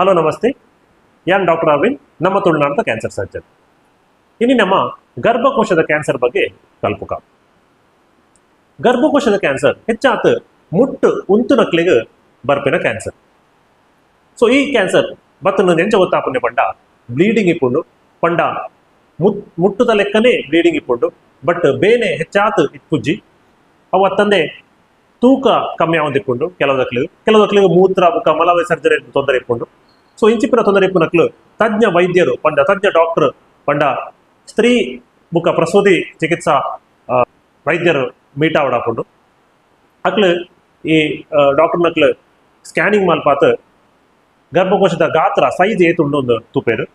Hello ನಮಸ್ತೆ. ಯಾನ್ doctor Arvind, ನಮ್ಮ ತುಳುನಾಡದ ಕ್ಯಾನ್ಸರ್ ಸರ್ಜನ್ ಇನ್ನು ನಮ್ಮ ಗರ್ಭಕೋಶದ ಕ್ಯಾನ್ಸರ್ ಬಗ್ಗೆ ಕಲ್ಪುಕ. ಗರ್ಭಕೋಶದ ಕ್ಯಾನ್ಸರ್ ಹೆಚ್ಚಾತ ಮುಟ್ಟು ಉಂತು ನಕ್ಲಿಗೆ ಬರ್ಪಿನ ಕ್ಯಾನ್ಸರ್ ಸೊ ಈ ಕ್ಯಾನ್ಸರ್ ಬತ್ತನ್ನು ನೆಂಚ ಒತ್ತಾಪನೆ ಪಂಡ ಬ್ಲೀಡಿಂಗ್ ಇಪ್ಪುಂಡು. ಪಂಡ ಮುತ್ ಮುಟ್ಟುದ ಲೆಕ್ಕನೇ ಬ್ಲೀಡಿಂಗ್ ಇಪ್ಪುಂಡು. ಬಟ್ ಬೇನೆ ಹೆಚ್ಚಾತ್ ಇಪ್ಪುಜ್ಜಿ. ಅವು ಅತ್ತಂದೆ ತೂಕ ಕಮ್ಮಿ ಆಗೊಂದಿಪ್ಪುಂಡು ಕೆಲವು ದಕ್ಲಿಗೆ ಕೆಲವು ದಕ್ಲಿಗೆ ಮೂತ್ರ, ಮುಖ ಮಲ ವಿಸರ್ಜನೆ ತೊಂದರೆ ಇಪ್ಪುಂಡು. ಸೊ ಇಂಚಿಪ್ಪಿನ ತೊಂದರೆ ಇಪ್ಪುನಕ್ಲು ತಜ್ಞ ವೈದ್ಯರು ಪಂಡ ತಜ್ಞ ಡಾಕ್ಟರ್ ಪಂಡ ಸ್ತ್ರೀ ಮುಖ ಪ್ರಸೂತಿ ಚಿಕಿತ್ಸಾ ಆ, ವೈದ್ಯರು ಮೀಟ್ ಆವಡಾಪುಂಡು ಅಕ್ಲು ಈ ಡಾಕ್ಟರ್ ನಕ್ಲು ಸ್ಕ್ಯಾನಿಂಗ್ ಮಾಲ್ಪಾತ ಗರ್ಭಕೋಶದ ಗಾತ್ರ ಸೈಜ್ ಏತುಂಡು ಒಂದು ತೂಪೇರು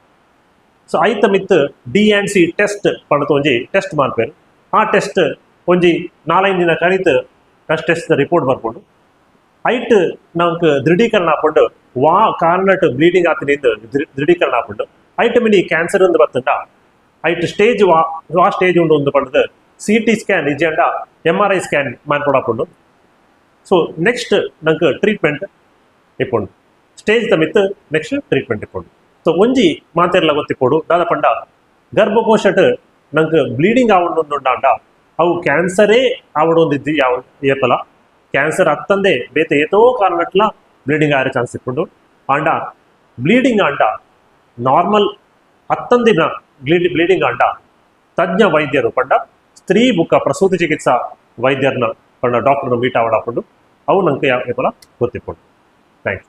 ಸೊ ಐತ ಮಿತ್ ಡಿ ಆ್ಯಂಡ್ ಸಿ ಟೆಸ್ಟ್ ಪಂಡತ ಒಂಜಿ ಟೆಸ್ಟ್ ಮಾಲ್ಪೇರು ಆ ಟೆಸ್ಟ್ ಒಂಜಿ ನಾಲೈದು ದಿನ ಕರಿತು ಟೆಸ್ಟ್ ಟೆಸ್ಟ್ ರಿಪೋರ್ಟ್ ಬರ್ಕೊಂಡು ಐಟ್ ನಮ್ಕ್ ದೃಢೀಕರಣ ವಾ ಕಾರ್ನಟ್ ಬ್ಲೀಡಿಂಗ್ ಆತಿನಿಂದ ದೃಢೀಕರಣ ಆಪುಂಡು ಐಟ್ ಮಿನಿ ಕ್ಯಾನ್ಸರ್ ಒಂದು ಬತ್ತಂಡ. ಐಟ್ ಸ್ಟೇಜ್ ವಾ ವಾ ಸ್ಟೇಜ್ ಉಂಡು ಒಂದು ಪಂಡದು ಸಿ ಟಿ ಸ್ಕ್ಯಾನ್ ಇಜ್ಜಂಡ ಎಂ ಆರ್ ಐ ಸ್ಕ್ಯಾನ್ ಮಾಡ್ಕೊಡಾಪುಂಡು ಸೊ ನೆಕ್ಸ್ಟ್ ನಂಗೆ ಟ್ರೀಟ್ಮೆಂಟ್ ಇಪ್ಪುಂಡು ಸ್ಟೇಜ್ ತಮಿತ್ ನೆಕ್ಸ್ಟ್ ಟ್ರೀಟ್ಮೆಂಟ್ ಇಪ್ಪುಂಡು ಸೊ ಒಂಜಿ ಮಾತೆರ್ಲ ಗೊತ್ತಿಪ್ಪೋಡು. ದಾದ ಪಂಡ ಗರ್ಭಕೋಶಟ್ ನಂಗೆ ಬ್ಲೀಡಿಂಗ್ ಆವೊಂದುಂಡ ಅವು ಕ್ಯಾನ್ಸರೇ ಆವಡೊಂದಿದ್ದು ಯಾವ ಏಪಲ ಕ್ಯಾನ್ಸರ್ ಅತ್ತಂದೆ ಬೇತೆ ಏತೋ ಕಾರಣಟ್ಲ ಬ್ಲೀಡಿಂಗ್ ಆಯರ ಚಾನ್ಸ್ ಇಪ್ಪುಂಡು and bleeding and normal ಅತ್ತಂದಿನ ಬ್ಲೀಡಿ bleeding and ತಜ್ಞ ವೈದ್ಯರು ಪಂಡ ಸ್ತ್ರೀ ಬುಕ್ಕ ಪ್ರಸೂತಿ ಚಿಕಿತ್ಸಾ ವೈದ್ಯರನ್ನ ಪಂಡ ಡಾಕ್ಟರ್ನ ಮೀಟ್ ಆವಡಾಪುಂಡು ಅವು ನಂಗೆ ಯಾವ ಏಪಲ ಗೊತ್ತಿಪ್ಪುಂಡು ಥ್ಯಾಂಕ್ಸ್